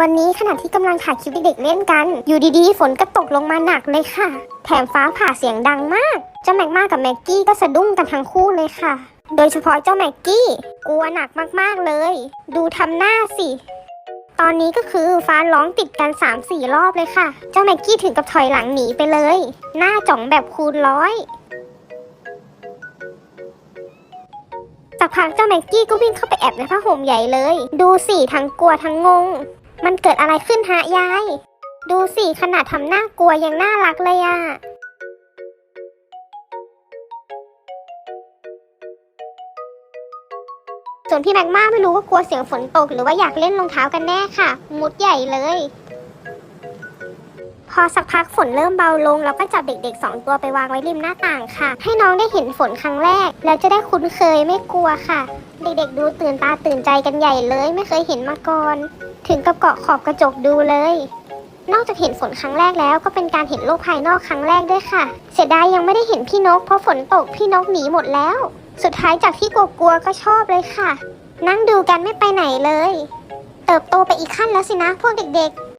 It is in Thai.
วันนี้ขณะที่กำลังถ่ายคลิปเด็กๆเล่นกัน อยู่ดีๆ ฝนก็ตกลงมาหนักเลยค่ะ แถมฟ้าผ่าเสียงดังมากเจ้าแม็กมากับแม็กกี้ก็สะดุ้งกันทั้งคู่เลยค่ะ โดยเฉพาะเจ้าแม็กกี้กลัวหนักมากๆเลย ดูทำหน้าสิ ตอนนี้ก็คือฟ้าร้องติดกัน 3-4 รอบเลยค่ะ เจ้าแม็กกี้ถึงกับถอยหลังหนีไปเลย หน้าจ่องแบบคูณร้อยสักพักเจ้าแม็กกี้ก็วิ่งเข้าไปแอบในผ้าห่มใหญ่เลย ดูสิทั้งกลัวทั้งงง มันเกิดอะไรขึ้นฮะยาย ดูสิขนาดทำหน้ากลัวยังน่ารักเลยอะส่วนพี่แม็กมาไม่รู้ว่ากลัวเสียงฝนตก หรือว่าอยากเล่นรองเท้ากันแน่ค่ะ มุดใหญ่เลย พอสักพักฝนเริ่มเบาลงเราก็จับเด็กๆสองตัวไปวางไว้ริมหน้าต่างค่ะ ให้น้องได้เห็นฝนครั้งแรก แล้วจะได้คุ้นเคยไม่กลัวค่ะ เด็กๆดูตื่นตาตื่นใจกันใหญ่เลย ไม่เคยเห็นมาก่อน ถึงกับเกาะขอบกระจกดูเลยนอกจากเห็นฝนครั้งแรกแล้วก็เป็นการเห็นโลกภายนอกครั้งแรกด้วยค่ะ เสียดายยังไม่ได้เห็นพี่นกเพราะฝนตกพี่นกหนีหมดแล้ว สุดท้ายจากที่กลัวๆก็ชอบเลยค่ะ นั่งดูกันไม่ไปไหนเลย เติบโตไปอีกขั้นแล้วสินะพวกเด็กๆ